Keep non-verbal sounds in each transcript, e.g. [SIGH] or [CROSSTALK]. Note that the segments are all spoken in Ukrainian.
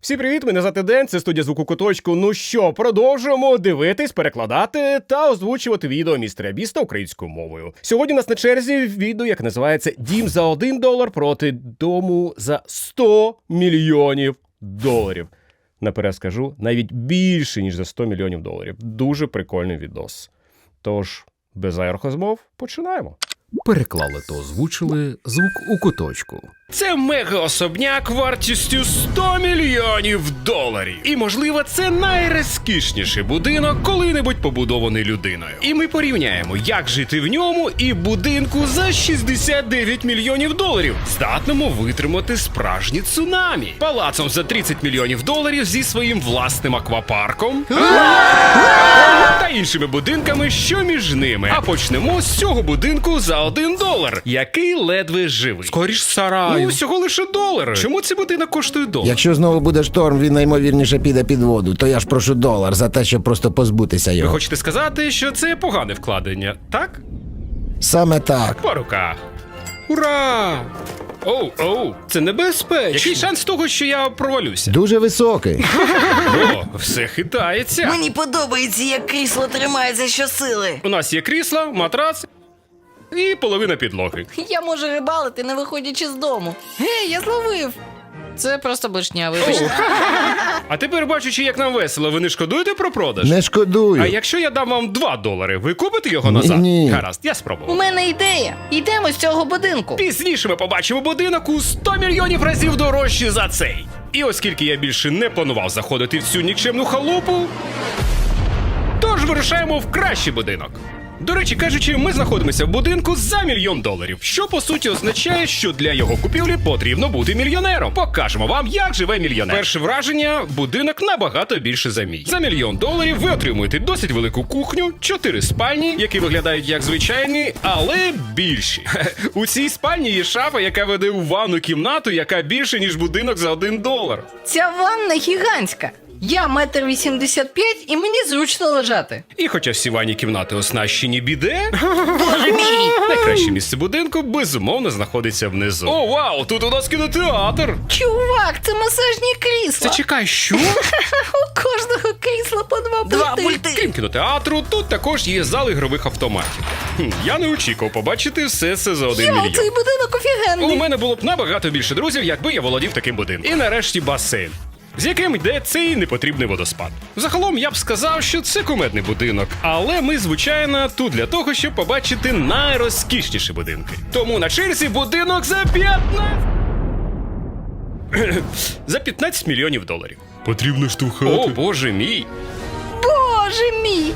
Всім привіт, мене звати Ден, це студія звуку куточку. Ну що, продовжуємо дивитись, перекладати та озвучувати відео містера Біста українською мовою. Сьогодні у нас на черзі відео, яке називається Дім за 1 долар проти дому за 100 мільйонів доларів. Наперед скажу, навіть більше, ніж за 100 мільйонів доларів. Дуже прикольний відос. Тож, без зайвих розмов, починаємо. Переклали та озвучили звук у куточку. Це мега-особняк вартістю 100 мільйонів доларів. І можливо, це найрозкішніший будинок, коли-небудь побудований людиною. І ми порівняємо, як жити в ньому і будинку за 69 мільйонів доларів, здатному витримати справжні цунамі. Палацом за 30 мільйонів доларів зі своїм власним аквапарком. Та іншими будинками, що між ними. А почнемо з цього будинку за 1 долар, який ледве живий. Скоріш сараю. Ну, всього лише долар. Чому цей будинок коштує долар? Якщо знову буде шторм, він наймовірніше піде під воду, то я ж прошу долар за те, щоб просто позбутися Ви його. хочете сказати, що це погане вкладення, так? Саме так. По руках. Ура! Оу, оу, це небезпечно. Який шанс того, що я провалюся? Дуже високий. О, все хитається. Мені подобається, як крісло тримається щосили. У нас є крісло, матрац і половина підлоги. Я можу рибалити, не виходячи з дому. Гей, я зловив. Це просто блешня, вибачте. А тепер бачучи, як нам весело, ви не шкодуєте про продаж? Не шкодую. А якщо я дам вам 2 долари, ви купите його назад? Ні. Гаразд, я У спробував. мене ідея. Йдемо з цього будинку. Пізніше ми побачимо будинок у 100 мільйонів разів дорожче за цей. І оскільки я більше не планував заходити в цю нікчемну халупу, тож вирушаємо в кращий будинок. До речі, кажучи, ми знаходимося в будинку за мільйон доларів, що по суті означає, що для його купівлі потрібно бути мільйонером. Покажемо вам, як живе мільйонер. Перше враження: будинок набагато більше за мій. За мільйон доларів ви отримуєте досить велику кухню, чотири спальні, які виглядають як звичайні, але більші. [LAUGHS] У цій спальні є шафа, яка веде у ванну кімнату, яка більше ніж будинок за один долар. Ця ванна гігантська. Я метр вісімдесят п'ять і мені зручно лежати. І хоча всі ванні кімнати оснащені біде, Боже мій! найкраще місце будинку безумовно знаходиться внизу. О, вау! Тут у нас кінотеатр! Чувак, це масажні крісла. чекай, що? [LAUGHS] У кожного крісла по два пульти. Крім кінотеатру, тут також є зал ігрових автоматів. Хм, я не очікував побачити все це за один Йо, мільйон. цей будинок У мене було б набагато більше друзів, якби я володів таким будинком. І нарешті басейн. З яким йде цей непотрібний водоспад. Загалом я б сказав, що це кумедний будинок, але ми, звичайно, тут для того, щоб побачити найрозкішніші будинки. Тому на черзі будинок за 15... [CLEARS THROAT] за 15 мільйонів доларів. Потрібно штовхати. О, боже мій! Боже мій!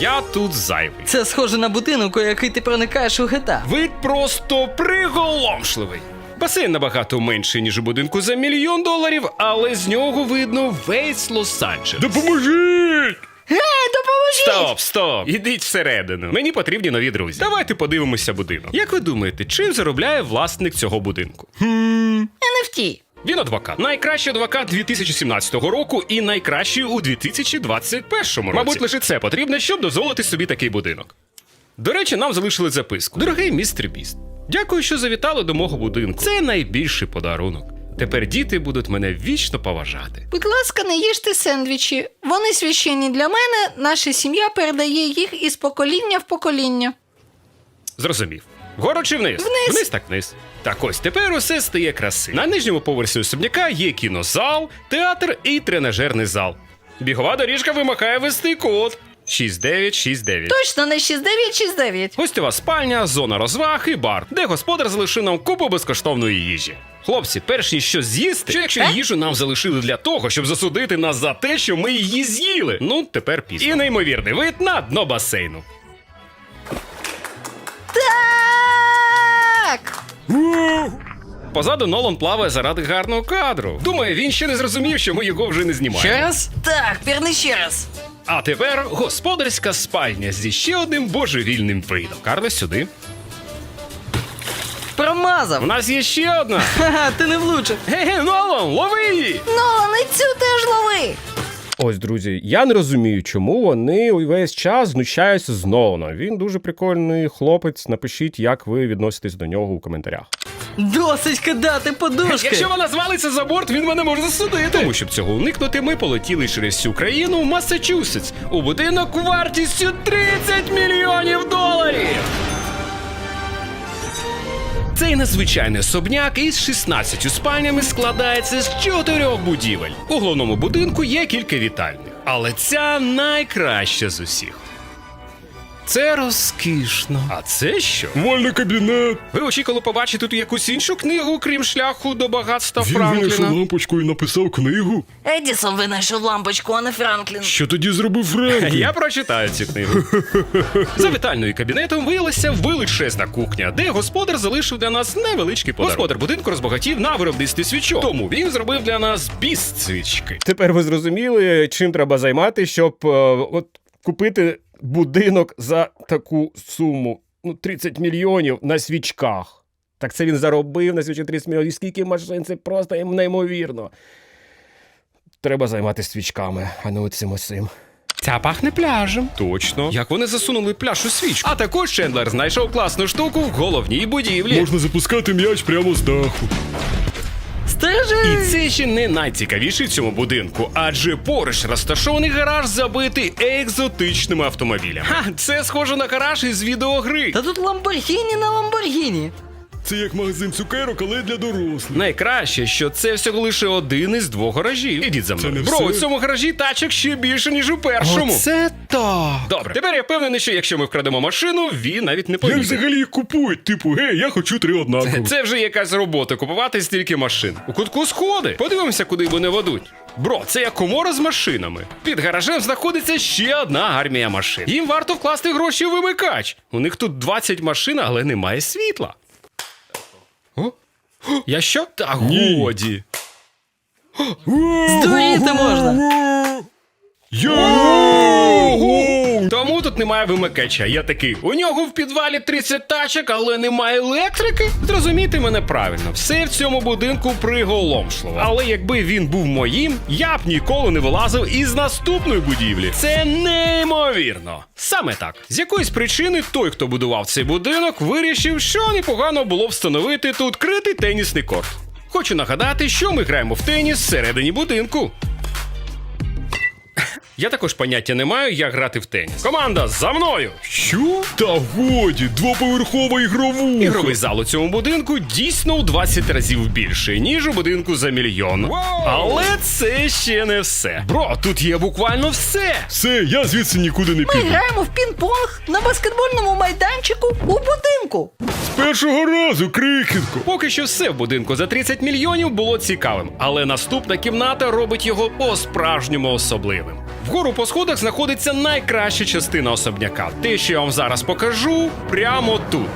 Я тут зайвий. Це схоже на будинок, у який ти проникаєш у гета. Вид просто приголомшливий. Басейн набагато менший, ніж у будинку за мільйон доларів, але з нього видно весь Лос-Анджелес. Допоможіть! Гей, допоможіть! Стоп, стоп! Ідіть всередину. Мені потрібні нові друзі. Давайте подивимося будинок. Як ви думаєте, чим заробляє власник цього будинку? NFT. Він адвокат. Найкращий адвокат 2017 року і найкращий у 2021 році. Мабуть, лише це потрібно, щоб дозволити собі такий будинок. До речі, нам залишили записку. Дорогий містер Біст, дякую, що завітали до мого будинку. Це найбільший подарунок. Тепер діти будуть мене вічно поважати. Будь ласка, не їжте сендвічі. Вони священні для мене. Наша сім'я передає їх із покоління в покоління. Зрозумів. Вгору чи вниз? Вниз. Вниз так вниз. Так ось тепер усе стає краси. На нижньому поверсі особняка є кінозал, театр і тренажерний зал. Бігова доріжка вимахає вести код 6969. Точно не 6969. Гостьова спальня, зона розваг і бар, де господар залишив нам купу безкоштовної їжі. Хлопці, перш ніж щось з'їсти, що якщо їжу нам залишили для того, щоб засудити нас за те, що ми її з'їли. Ну, тепер пізно. І неймовірний вид на дно басейну. Так! Позаду Нолан плаває заради гарного кадру. Думаю, він ще не зрозумів, що ми його вже не знімаємо. раз? Так, пірни ще раз. А тепер господарська спальня зі ще одним божевільним видом. Карле, сюди. У Промазав. нас є ще одна. [LAUGHS] Ха-ха, ти не влучив. Ге-ге, Нолан, лови її! Не цю теж лови. Ось, друзі, я не розумію, чому вони увесь час знущаються з Нолана. Він дуже прикольний хлопець. Напишіть, як ви відноситесь до нього у коментарях. Досить кидати подушки. Якщо вона звалиться за борт, він мене може засудити. Тому щоб цього уникнути, ми полетіли через всю країну в Массачусетс у будинок вартістю 30 мільйонів доларів. Цей надзвичайний особняк із 16 спальнями складається з чотирьох будівель. У головному будинку є кілька вітальних, але ця найкраща з усіх. Це розкішно. А це що? Вольний кабінет. Ви очікували побачити тут якусь іншу книгу, крім шляху до багатства Він винайшов лампочку і написав книгу. Едісон винайшов лампочку, а не Франклін. Що тоді зробив Френк? Я прочитаю цю книгу. [LAUGHS] За вітальною кабінетом виявилася величезна кухня, де господар залишив для нас невеличкий подарунок. Господар будинку розбагатів на виробництві свічок. Тому він зробив для нас біст свічки. Тепер ви зрозуміли, чим треба займати, щоб е, от купити будинок за таку суму. Ну, 30 мільйонів на свічках. Так це він заробив на свічі 30 мільйонів. І скільки машин, це просто їм неймовірно. Треба займатися свічками, а не оцим осим. Ця пахне пляжем. Точно. Як вони засунули пляж у свічку. А також Чендлер знайшов класну штуку в головній будівлі. Можна запускати м'яч прямо з даху. Стежи! І це ще не найцікавіше в цьому будинку, адже поруч розташований гараж забитий екзотичними автомобілями. Ха, це схоже на гараж із відеогри. Та тут Ламборгіні на Ламборгіні. Це як магазин цукерок, але для дорослих. Найкраще, що це всього лише один із двох гаражів. Ідіть за мною. не Бро, все. у цьому гаражі тачок ще більше, ніж у першому. Це так. Добре, тепер я впевнений, що якщо ми вкрадемо машину, він навіть не Як взагалі їх купують? Типу, гей, я хочу три однакові. Це вже якась робота купувати стільки машин. У кутку сходи. Подивимося, куди вони ведуть. Бро, це як комора з машинами. Під гаражем знаходиться ще одна армія машин. Їм варто вкласти гроші в вимикач. У них тут 20 машин, але немає світла. [GASPS] Я що? Та годі. [GASPS] Здуріти можна. Йоу! Тому тут немає вимикача. Я такий. У нього в підвалі 30 тачок, але немає електрики. Зрозумійте мене правильно, все в цьому будинку приголомшливо. Але якби він був моїм, я б ніколи не вилазив із наступної будівлі. Це неймовірно. Саме так. З якоїсь причини той, хто будував цей будинок, вирішив, що непогано було встановити тут критий тенісний корт. Хочу нагадати, що ми граємо в теніс всередині будинку. Я також поняття не маю, як грати в теніс. Команда за мною! Що? Та годі, двоповерхова ігровуха. Ігровий зал у цьому будинку дійсно у 20 разів більший, ніж у будинку за мільйон. Але це ще не все. Бро, тут є буквально все. Все, я звідси нікуди не Ми піду. граємо в пінг-понг на баскетбольному майданчику у будинку. З першого разу, крикітко. Поки що все в будинку за 30 мільйонів було цікавим, але наступна кімната робить його по-справжньому особливим. Вгору по сходах знаходиться найкраща частина особняка. Те, що я вам зараз покажу, прямо тут.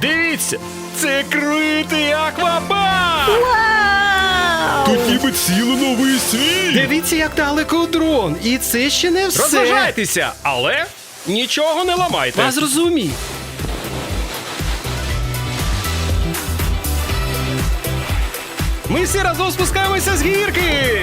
Дивіться, це критий аквапарк! Тут ніби цілий новий світ. Дивіться, як далеко дрон. І це ще не все. Розважайтеся, але нічого не ламайте. Вас зрозумів. Ми всі разом спускаємося з гірки.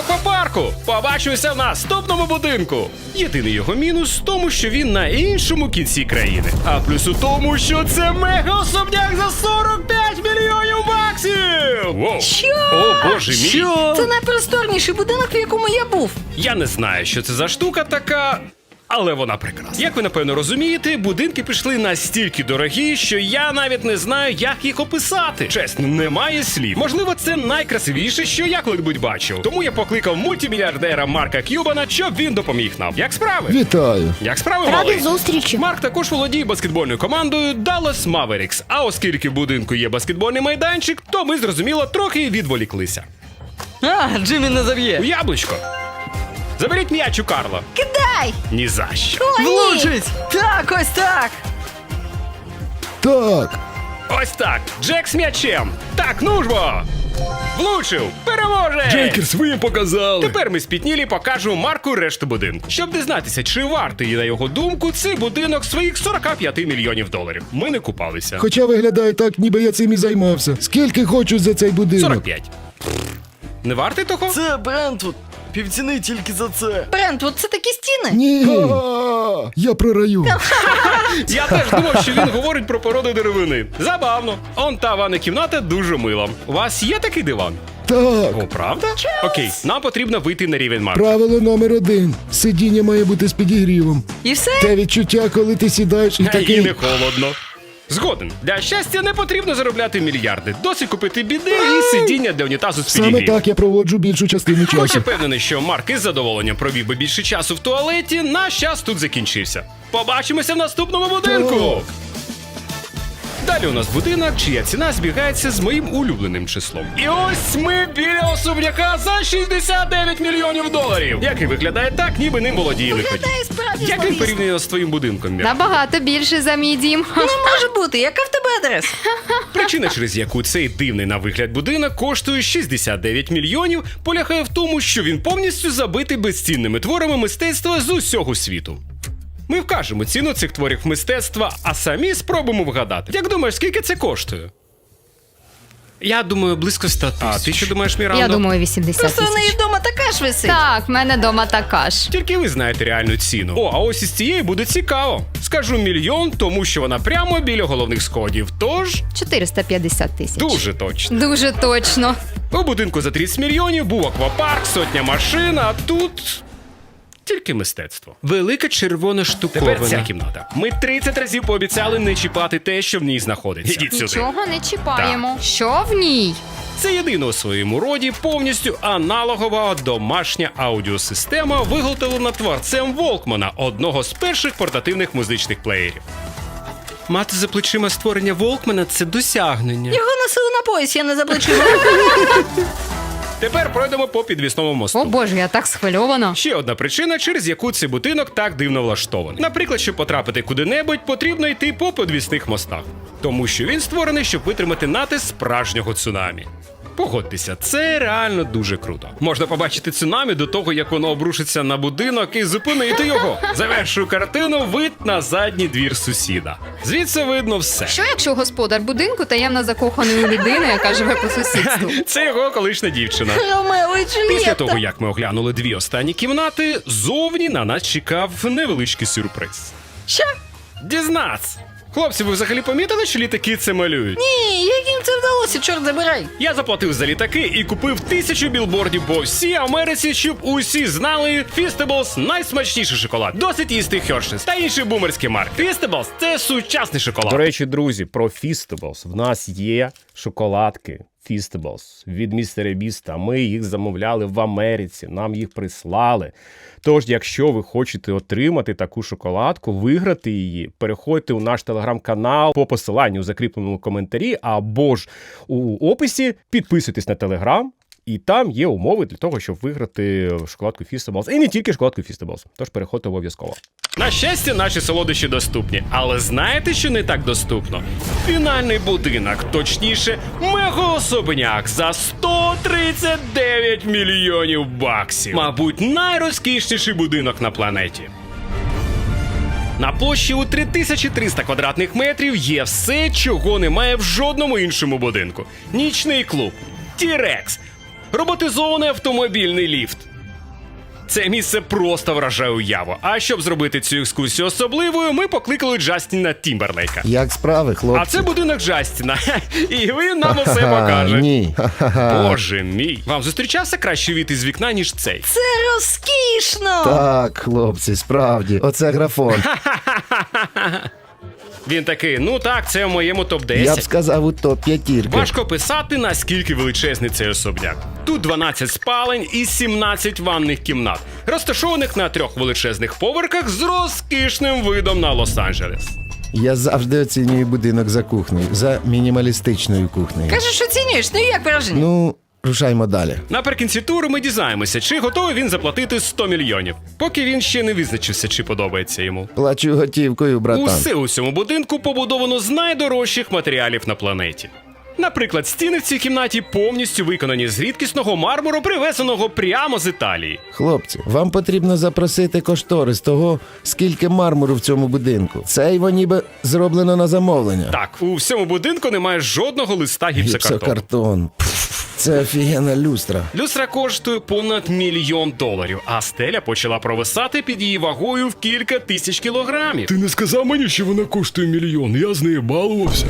Аквапарку. Побачимося в наступному будинку. Єдиний його мінус в тому, що він на іншому кінці країни. А плюс у тому, що це мега особняк за 45 мільйонів баксів. Воу. Що? О, боже мій. Це найпросторніший будинок, в якому я був. Я не знаю, що це за штука така. Але вона прекрасна. Як ви напевно розумієте, будинки пішли настільки дорогі, що я навіть не знаю, як їх описати. Чесно, немає слів. Можливо, це найкрасивіше, що я коли-небудь бачив. Тому я покликав мультимільярдера Марка Кюбана, щоб він допоміг нам. Як справи? Вітаю. Як справи, Ради малий? зустрічі. Марк також володіє баскетбольною командою Dallas Mavericks. А оскільки в будинку є баскетбольний майданчик, то ми зрозуміло трохи відволіклися. А, Джиммі не У яблучко. Заберіть м'яч у Карла. Кидай! Ні за що. О, ні! Влучить! Так, ось так! Так. Ось так. Джек з м'ячем. Так, ну ж бо. Влучив. Переможе. Джейкерс, ви їм показали. Тепер ми спітнілі покажемо Марку решту будинку. Щоб дізнатися, чи вартий, на його думку, цей будинок своїх 45 мільйонів доларів. Ми не купалися. Хоча виглядає так, ніби я цим і займався. Скільки хочу за цей будинок? 45. Не вартий того? Це Брентвуд. Півціни тільки за це. Брент, от це такі стіни. Ні. А, Я програю. [LAUGHS] Я теж думав, що він говорить про породи деревини. Забавно. Он та ванна кімната дуже мила. У вас є такий диван? Так. О, правда? Окей, нам потрібно вийти на рівень Марка. Правило номер один. Сидіння має бути з підігрівом. І все? Те відчуття, коли ти сідаєш і І такий. не холодно. Згоден. Для щастя не потрібно заробляти мільярди. Досить купити біди і сидіння для унітазу з Саме так я проводжу більшу частину Хоч я часу. впевнений, що Марк із задоволенням провів би більше часу в туалеті, наш час тут закінчився. Побачимося в наступному будинку. Далі у нас будинок, чия ціна збігається з моїм улюбленим числом. І ось ми біля особняка за 69 мільйонів доларів, який виглядає так, ніби ним володіє лиходій. Виглядає справді Як він зловісно. порівняно з твоїм будинком? Мір? Набагато більше за мій дім. Не може бути, яка в тебе адрес? [LAUGHS] Причина, через яку цей дивний на вигляд будинок коштує 69 мільйонів, полягає в тому, що він повністю забитий безцінними творами мистецтва з усього світу. Ми вкажемо ціну цих творів мистецтва, а самі спробуємо вгадати. Як думаєш, скільки це коштує? Я думаю, близько 100 тисяч. А ти що думаєш, Мірандо? Я думаю, 80 Просто в неї тисяч. вдома така ж висить. Так, в мене дома така ж. Тільки ви знаєте реальну ціну. О, а ось із цієї буде цікаво. Скажу мільйон, тому що вона прямо біля головних сходів. Тож 450 тисяч. дуже точно. Дуже точно. У будинку за 30 мільйонів був аквапарк, сотня машин, а тут. Тільки мистецтво. Велика червона штуковина. Тепер ця кімната. Ми 30 разів пообіцяли не чіпати те, що в ній знаходиться. Ідіть сюди. Нічого не чіпаємо. Що в ній? Це єдина у своєму роді повністю аналогова домашня аудіосистема, виготовлена творцем Волкмана, одного з перших портативних музичних плеєрів. Мати за плечима створення Волкмана це досягнення. Його носили на пояс, я не заплачила. [LAUGHS] Тепер пройдемо по підвісному мосту. О боже, я так схвильована. Ще одна причина, через яку цей будинок так дивно влаштований. Наприклад, щоб потрапити куди-небудь, потрібно йти по підвісних мостах, тому що він створений, щоб витримати натиск справжнього цунамі. Погодьтеся, це реально дуже круто. Можна побачити цунамі до того, як воно обрушиться на будинок і зупинити його. [LAUGHS] Завершую картину вид на задній двір сусіда. Звідси видно все. Що якщо господар будинку таємно закоханої людини, яка живе по сусідству? [LAUGHS] Це його колишня дівчина. [LAUGHS] Ромео і Після того, як ми оглянули дві останні кімнати, зовні на нас чекав невеличкий сюрприз. Що? Дізнац! Хлопці, ви взагалі помітили, що літаки це малюють? Ні, як їм це вдалося, чорт забирай. Я заплатив за літаки і купив тисячу білбордів по всій Америці, щоб усі знали Фістеблс найсмачніший шоколад. Досить їсти Хершес та інші бумерські марки. Фістеблс це сучасний шоколад. До речі, друзі, про Фістеблс. В нас є шоколадки Feastables від містера Біста. Ми їх замовляли в Америці, нам їх прислали. Тож, якщо ви хочете отримати таку шоколадку, виграти її, переходьте у наш телеграм-канал по посиланню у закріпленому коментарі або ж у описі, підписуйтесь на телеграм. І там є умови для того, щоб виграти шоколадку Feastables. І не тільки шоколадку Feastables. Тож переходьте обов'язково. На щастя, наші солодощі доступні. Але знаєте, що не так доступно? Фінальний будинок, точніше, мегаособняк за 139 мільйонів баксів. Мабуть, найрозкішніший будинок на планеті. На площі у 3300 квадратних метрів є все, чого немає в жодному іншому будинку: нічний клуб, Тірекс, роботизований автомобільний ліфт. Це місце просто вражає уяву. А щоб зробити цю екскурсію особливою, ми покликали Джастіна Тімберлейка. Як справи, хлопці? А це будинок Джастіна. [LAUGHS] І він нам [LAUGHS] усе покаже. Ні. [LAUGHS] Боже мій. Вам зустрічався кращий від із вікна, ніж цей. Це розкішно. Так, хлопці, справді. Оце графон. Він такий: ну так, це в моєму топ-10. Я б сказав у топ п'ятірки. Важко писати, наскільки величезний цей особняк. Тут 12 спалень і 17 ванних кімнат, розташованих на трьох величезних поверхах з розкішним видом на Лос-Анджелес. Я завжди оцінюю будинок за кухнею, за мінімалістичною кухнею. Кажеш, оцінюєш, ну і як враження? Ну, рушаймо далі. Наприкінці туру ми дізнаємося, чи готовий він заплатити 100 мільйонів, поки він ще не визначився, чи подобається йому. Плачу готівкою, братан. Усе у цьому будинку побудовано з найдорожчих матеріалів на планеті. Наприклад, стіни в цій кімнаті повністю виконані з рідкісного мармуру, привезеного прямо з Італії. Хлопці, вам потрібно запросити кошторис того, скільки мармуру в цьому будинку. Це його ніби зроблено на замовлення. Так, у всьому будинку немає жодного листа гіпсокартону. Гіпсокартон. Це офігенна люстра. Люстра коштує понад мільйон доларів, а стеля почала провисати під її вагою в кілька тисяч кілограмів. Ти не сказав мені, що вона коштує мільйон, я з нею балувався.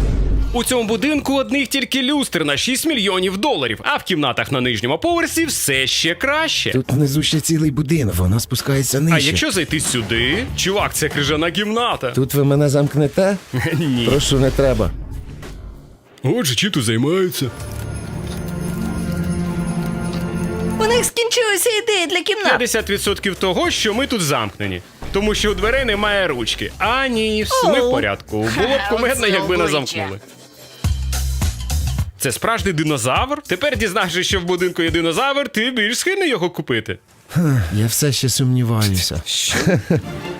У цьому будинку одних тільки люстр на 6 мільйонів доларів, а в кімнатах на нижньому поверсі все ще краще. Тут внизу ще цілий будинок, вона спускається нижче. А якщо зайти сюди, чувак, це крижана кімната. Тут ви мене замкнете? [LAUGHS] Ні. Прошу, не треба. Отже, чим тут займаються? У них скінчилися ідеї для кімнат. 50% того, що ми тут замкнені. Тому що у дверей немає ручки. А ні, все в порядку. Було б кумедно, якби не замкнули. Це справжній динозавр? Тепер дізнавшись, що в будинку є динозавр, ти більш схильний його купити. Я все ще сумніваюся. [LAUGHS]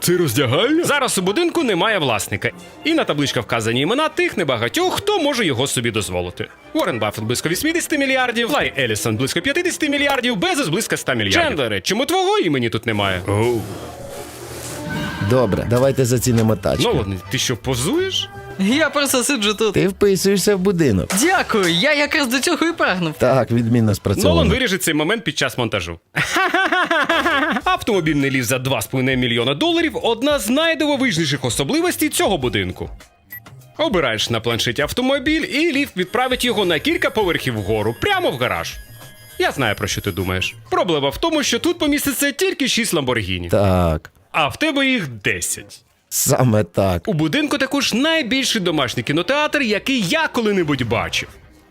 Це роздягальня? Зараз у будинку немає власника, і на табличках вказані імена тих небагатьох, хто може його собі дозволити. Уоррен Баффет близько 80 мільярдів, Ларі Елісон близько 50 мільярдів, Безос близько 100 мільярдів. Чендлере, чому твого імені тут немає? Оу. Добре, давайте зацінимо тачку. Ну, ладно, ти що, позуєш? Я просто сиджу тут. Ти вписуєшся в будинок. Дякую, я якраз до цього і прагнув. Так, відмінно Нолан спрацьовано. виріже цей момент під час монтажу. [LAUGHS] Автомобільний ліфт за 2,5 мільйона доларів одна з найдивовижніших особливостей цього будинку. Обираєш на планшеті автомобіль, і ліфт відправить його на кілька поверхів вгору, прямо в гараж. Я знаю, про що ти думаєш. Проблема в тому, що тут поміститься тільки 6 Ламборгіні, Так, а в тебе їх 10. саме так. У будинку також найбільший домашній кінотеатр, який я коли-небудь бачив.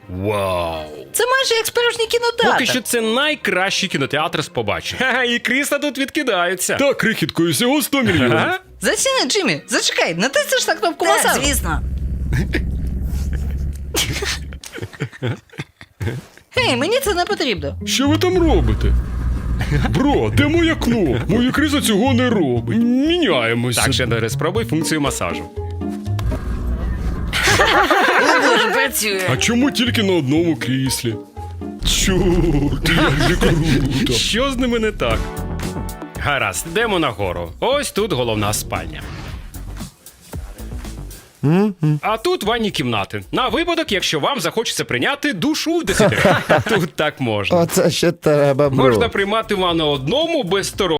Вау! Це майже як справжній кінотеатр. Поки що це найкращий кінотеатр з побачень. Ха-ха, і крісла тут відкидаються. Так, крихіткою всього 100 мільйонів. Ага. Заціни, Джиммі, зачекай, натиснеш на кнопку масажу. звісно. Гей, мені це не потрібно. Що ви там робите? Бро, де моя кнопка? Моє крісло цього не робить. Міняємося. Так, Шендере, спробуй функцію масажу. [LAUGHS] Дуже працює. А чому тільки на одному кріслі? Чорт, як же круто. Що з ними не так? Гаразд, йдемо нагору. Ось тут головна спальня. А тут ванні кімнати. На випадок, якщо вам захочеться прийняти душу в десяти. [LAUGHS] Тут так можна. Оце ще треба, бро. Можна приймати ванну одному без сторон.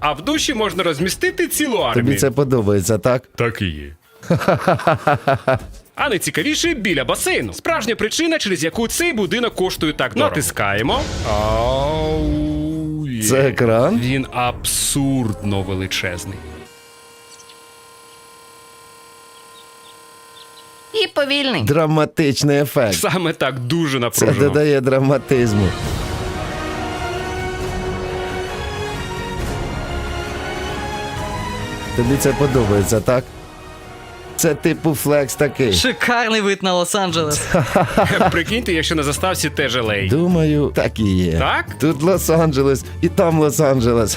А в душі можна розмістити цілу Тобі армію. це подобається, так? Так і є. [LAUGHS] А найцікавіше біля басейну. Справжня причина, через яку цей будинок коштує так дорого. Натискаємо. Ау, є. Це екран? Він абсурдно величезний. І повільний. Драматичний ефект. Саме так дуже Це напружено. додає драматизму. Тобі це подобається, так? Це типу флекс такий. Шикарний вид на Лос-Анджелес. [LAUGHS] Прикиньте, якщо на заставці теж лей. Думаю, так і є. Так? Тут Лос-Анджелес і там Лос-Анджелес.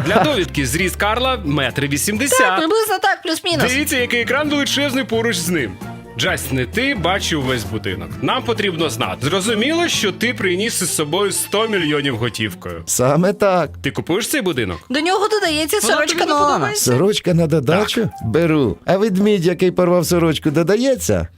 [LAUGHS] Для довідки зріст Карла метр вісімдесят. приблизно так, плюс-мінус. Дивіться, який екран величезний поруч з ним. Джастіне, ти бачив весь будинок. Нам потрібно знати. Зрозуміло, що ти приніс із собою 100 мільйонів готівкою. Саме так. Ти купуєш цей будинок? До нього додається сорочка не Сорочка на додачу? Беру. А ведмідь, який порвав сорочку, додається? [LAUGHS]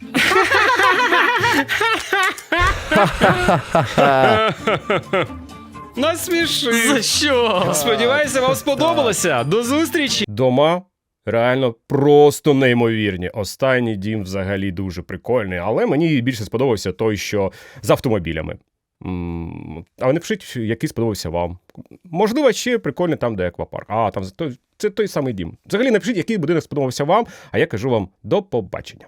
Насміши. За що? Сподіваюся, вам сподобалося. До зустрічі. Дома реально просто неймовірні. Останній дім взагалі дуже прикольний, але мені більше сподобався той, що з автомобілями. А не напишіть, який сподобався вам. Можливо, ще прикольний там, де аквапарк. А, там це той самий дім. Взагалі напишіть, який будинок сподобався вам, а я кажу вам до побачення.